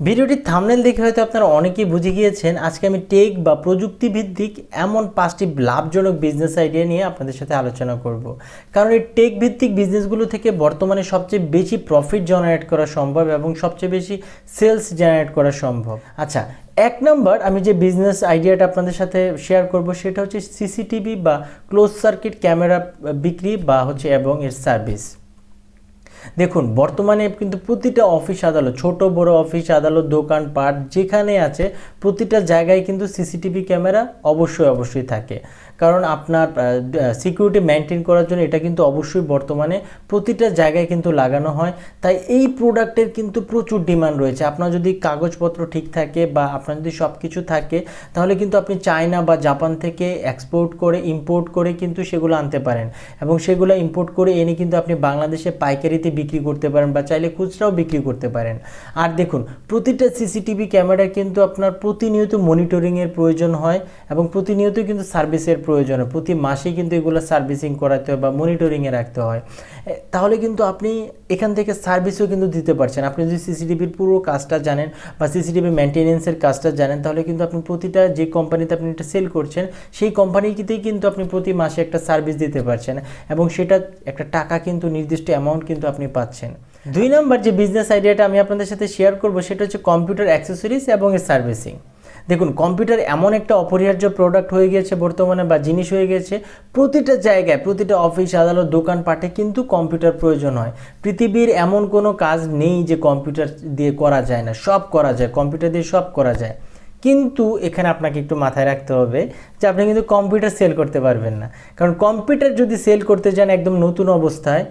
ভিডিওটির থামনেল দেখে হয়তো আপনারা অনেকেই বুঝে গিয়েছেন, আজকে আমি টেক বা প্রযুক্তি ভিত্তিক এমন পাঁচটি লাভজনক বিজনেস আইডিয়া নিয়ে আপনাদের সাথে আলোচনা করব। কারণ এই টেক ভিত্তিক বিজনেসগুলো থেকে বর্তমানে সবচেয়ে বেশি প্রফিট জেনারেট করা সম্ভব এবং সবচেয়ে বেশি সেলস জেনারেট করা সম্ভব। আচ্ছা এক নম্বর আমি যে বিজনেস আইডিয়াটা আপনাদের সাথে শেয়ার করব সেটা হচ্ছে সিসিটিভি বা ক্লোজ সার্কিট ক্যামেরা বিক্রি বা হচ্ছে এবং এর সার্ভিস দেখুন, বর্তমানে কিন্তু প্রতিটা অফিস আদালত, ছোট, বড় অফিস, আদালত, দোকান, পাট, যেখানে আছে, প্রতিটা জায়গায় কিন্তু সিসিটিভি ক্যামেরা অবশ্যই অবশ্যই থাকে। কারণ আপনার সিকিউরিটি মেনটেন করার জন্য এটা কিন্তু অবশ্যই বর্তমানে প্রতিটা জায়গায় কিন্তু লাগানো হয়। তাই এই প্রোডাক্টের কিন্তু প্রচুর ডিমান্ড রয়েছে। আপনার যদি কাগজপত্র ঠিক থাকে বা আপনার যদি সব কিছু থাকে, তাহলে কিন্তু আপনি চায়না বা জাপান থেকে এক্সপোর্ট করে ইম্পোর্ট করে কিন্তু সেগুলো আনতে পারেন। এবং সেগুলো ইম্পোর্ট করে এনে কিন্তু আপনি বাংলাদেশে পাইকারিতে বিক্রি করতে পারেন বা চাইলে খুচরাও বিক্রি করতে পারেন। আর দেখুন, প্রতিটা সিসিটিভি ক্যামেরা কিন্তু আপনার প্রতিনিয়ত মনিটরিংয়ের প্রয়োজন হয় এবং প্রতিনিয়ত কিন্তু সার্ভিসের প্রয়োজন। হয় প্রতি মাসেই কিন্তু এগুলো সার্ভিসিং করাতে হয় বা মনিটরিংয়ে রাখতে হয়। তাহলে কিন্তু আপনি এখান থেকে সার্ভিসও কিন্তু দিতে পারছেন। আপনি যদি সিসিটিভির পুরো কাজটা জানেন বা সিসিটিভি মেনটেনেন্সের কাজটা জানেন, তাহলে কিন্তু আপনি প্রতিটা যে কোম্পানিতে আপনি এটা সেল করছেন, সেই কোম্পানিতেই কিন্তু আপনি প্রতি মাসে একটা সার্ভিস দিতে পারছেন এবং সেটা একটা টাকা কিন্তু, নির্দিষ্ট অ্যামাউন্ট কিন্তু আপনি পাচ্ছেন। দুই নম্বর যে বিজনেস আইডিয়াটা আমি আপনাদের সাথে শেয়ার করব, সেটা হচ্ছে কম্পিউটার অ্যাক্সেসরিজ এবং এর সার্ভিসিং দেখুন কম্পিউটার এমন একটা অপরিহার্য প্রোডাক্ট হয়ে গেছে বর্তমানে বা জিনিস হয়ে গেছে প্রতিটা জায়গায়, প্রতিটা অফিস আদালত দোকানপাটে কিন্তু কম্পিউটার প্রয়োজন হয়। পৃথিবীর এমন কোনো কাজ নেই যে কম্পিউটার দিয়ে করা যায় না, সব করা যায় কম্পিউটার দিয়ে সব করা যায়। কিন্তু এখানে আপনাকে একটু মাথায় রাখতে হবে যে আপনি কিন্তু কম্পিউটার সেল করতে পারবেন না। কারণ কম্পিউটার যদি সেল করতে যান একদম নতুন অবস্থায়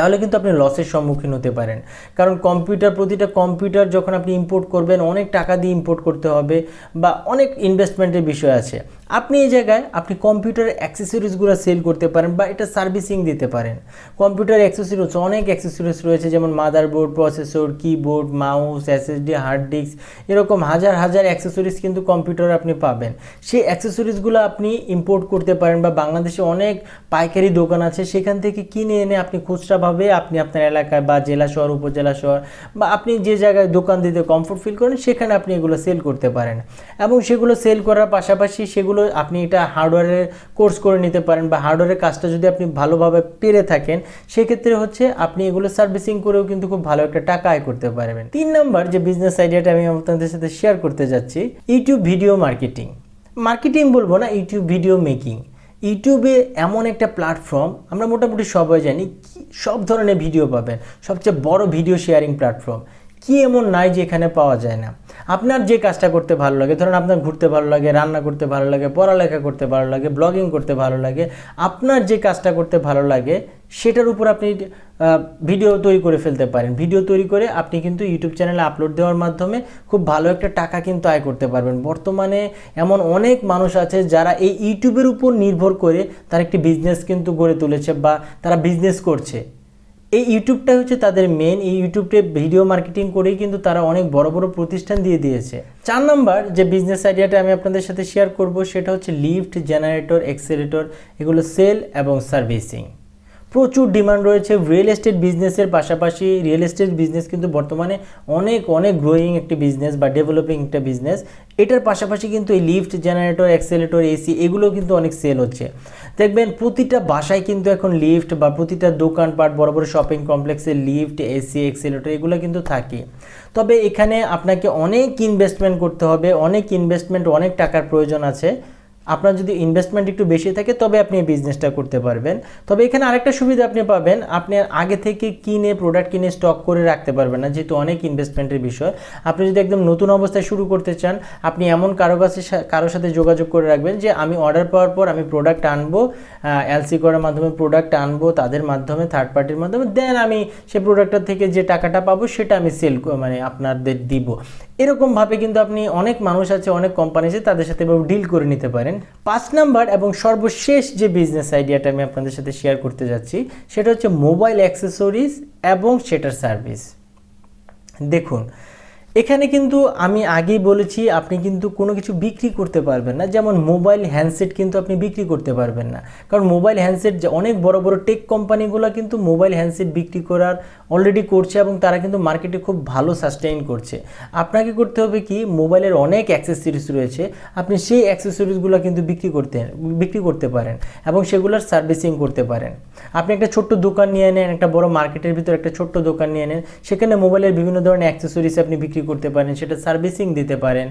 তাহলে কিন্তু আপনি লসের সম্মুখীন হতে পারেন। কারণ কম্পিউটার প্রতিটা কম্পিউটার যখন আপনি ইম্পোর্ট করবেন, অনেক টাকা দিয়ে ইম্পোর্ট করতে হবে বা অনেক ইনভেস্টমেন্টের বিষয় আছে। আপনি এই জায়গায় আপনি কম্পিউটারের অ্যাক্সেসরিজগুলো সেল করতে পারেন বা এটা সার্ভিসিং দিতে পারেন। কম্পিউটার অ্যাক্সেসরিজ অনেক অ্যাক্সেসরিজ রয়েছে, যেমন motherboard processor keyboard mouse SSD hard disk এরকম হাজার হাজার অ্যাক্সেসরিজ কিন্তু কম্পিউটার আপনি পাবেন। সেই অ্যাক্সেসরিজগুলো আপনি ইম্পোর্ট করতে পারেন বা বাংলাদেশে অনেক পাইকারি দোকান আছে, সেখান থেকে কিনে এনে আপনি খুচরাভাবে আপনি আপনার এলাকায় বা জেলা শহর, উপজেলা শহর বা আপনি যে জায়গায় দোকান দিতে কমফোর্ট ফিল করেন, সেখানে আপনি এগুলো সেল করতে পারেন। এবং সেগুলো সেল করার পাশাপাশি সেগুলো আপনি এটা হার্ডওয়্যারের কোর্স করে নিতে পারেন বা হার্ডওয়্যারের কাজটা যদি আপনি ভালোভাবে পেরে থাকেন, সেক্ষেত্রে হচ্ছে আপনি এগুলো সার্ভিসিং করেও কিন্তু খুব ভালো একটা টাকা আয় করতে পারবেন। তিন নম্বর যে বিজনেস আইডিয়াটা আমি আপনাদের সাথে শেয়ার করতে যাচ্ছি ইউটিউব ভিডিও মার্কেটিং মার্কেটিং বলব না ইউটিউব ভিডিও মেকিং ইউটিউবে এমন একটা প্ল্যাটফর্ম আমরা মোটামুটি সবাই জানি সব ধরনের ভিডিও পাবেন। সবচেয়ে বড় ভিডিও শেয়ারিং প্ল্যাটফর্ম কি এমন নাই যে এখানে পাওয়া যায় না? আপনার যে কাজটা করতে ভালো লাগে, ধরুন আপনার ঘুরতে ভালো লাগে, রান্না করতে ভালো লাগে, পড়ালেখা করতে ভালো লাগে ব্লগিং করতে ভালো লাগে, আপনার যে কাজটা করতে ভালো লাগে, সেটার উপর আপনি ভিডিও তৈরি করে ফেলতে পারেন। ভিডিও তৈরি করে আপনি কিন্তু ইউটিউব চ্যানেলে আপলোড দেওয়ার মাধ্যমে খুব ভালো একটা টাকা কিন্তু আয় করতে পারবেন। বর্তমানে এমন অনেক মানুষ আছে যারা এই ইউটিউবের উপর নির্ভর করে তার একটি বিজনেস কিন্তু গড়ে তুলেছে বা তারা বিজনেস করছে। এই ইউটিউবটাই হচ্ছে তাদের মেন এই ইউটিউবটা ভিডিও মার্কেটিং করেই কিন্তু তারা অনেক বড় বড় প্রতিষ্ঠান দিয়ে দিয়েছে। চার নম্বর যে বিজনেস আইডিয়াটা আমি আপনাদের সাথে শেয়ার করব, সেটা হচ্ছে লিফট জেনারেটর এক্সেলেটর এগুলো সেল এবং সার্ভিসিং প্রচুর ডিমান্ড রয়েছে রিয়েল এস্টেট বিজনেসের পাশাপাশি রিয়েল এস্টেট বিজনেস কিন্তু বর্তমানে অনেক অনেক গ্রোয়িং একটি বিজনেস বা ডেভেলপিং একটা বিজনেস এটার পাশাপাশি কিন্তু এই লিফট জেনারেটর এক্সেলেটর এসি এগুলো কিন্তু অনেক সেল হচ্ছে। দেখবেন প্রতিটা বাসায় কিন্তু এখন লিফট বা প্রতিটা দোকানপাট, বড় বড় শপিং কমপ্লেক্সে লিফট এসি এক্সেলেটর এগুলো কিন্তু থাকে। তবে এখানে আপনাকে অনেক ইনভেস্টমেন্ট করতে হবে, অনেক ইনভেস্টমেন্ট অনেক টাকার প্রয়োজন আছে। আপনার যদি ইনভেস্টমেন্ট একটু বেশি থাকে, তবে আপনি এই বিজনেসটা করতে পারবেন। তবে এখানে আরেকটা সুবিধা আপনি পাবেন, আপনি আগে থেকে কিনে প্রোডাক্ট কিনে স্টক করে রাখতে পারবেন না, যেহেতু অনেক ইনভেস্টমেন্টের বিষয়। আপনি যদি একদম নতুন অবস্থায় শুরু করতে চান, আপনি এমন কারও কাছে সা- কারোর সাথে যোগাযোগ করে রাখবেন যে, আমি অর্ডার পাওয়ার পর আমি প্রোডাক্ট আনব এলসি করার মাধ্যমে প্রোডাক্ট আনব, তাদের মাধ্যমে থার্ড পার্টির মাধ্যমে দেন আমি সেই প্রোডাক্টটা থেকে যে টাকাটা পাবো, সেটা আমি সেল মানে আপনাদের দিব। এরকমভাবে কিন্তু আপনি অনেক মানুষ আছে, অনেক কোম্পানি আছে তাদের সাথে ডিল করে নিতে পারেন। পাঁচ নাম্বার এবং সর্বশেষ যে বিজনেস আইডিয়াটা আমি আপনাদের সাথে শেয়ার করতে যাচ্ছি, সেটা হচ্ছে মোবাইল অ্যাক্সেসরিজ এবং সেটার সার্ভিস দেখুন এখানে কিন্তু আমি আগেই বলেছি, আপনি কিন্তু কোনো কিছু বিক্রি করতে পারবেন না। যেমন মোবাইল হ্যান্ডসেট কিন্তু আপনি বিক্রি করতে পারবেন না। কারণ মোবাইল হ্যান্ডসেট যে অনেক বড় বড় টেক কোম্পানিগুলো কিন্তু মোবাইল হ্যান্ডসেট বিক্রি করার অলরেডি করছে এবং তারা কিন্তু মার্কেটে খুব ভালো সাস্টেইন করছে। আপনাকে করতে হবে কি মোবাইলের অনেক অ্যাক্সেসরিজ রয়েছে। আপনি সেই অ্যাক্সেসরিজগুলো কিন্তু বিক্রি করতে বিক্রি করতে পারেন এবং সেগুলোর সার্ভিসিং করতে পারেন। আপনি একটা ছোট্ট দোকান নিয়ে নেন, একটা বড় মার্কেটের ভিতরে একটা ছোট্ট দোকান নিয়ে নেন, সেখানে মোবাইলের বিভিন্ন ধরনের অ্যাক্সেসরিজ আপনি বিক্রি করতে পারেন সেটা সার্ভিসিং দিতে পারেন।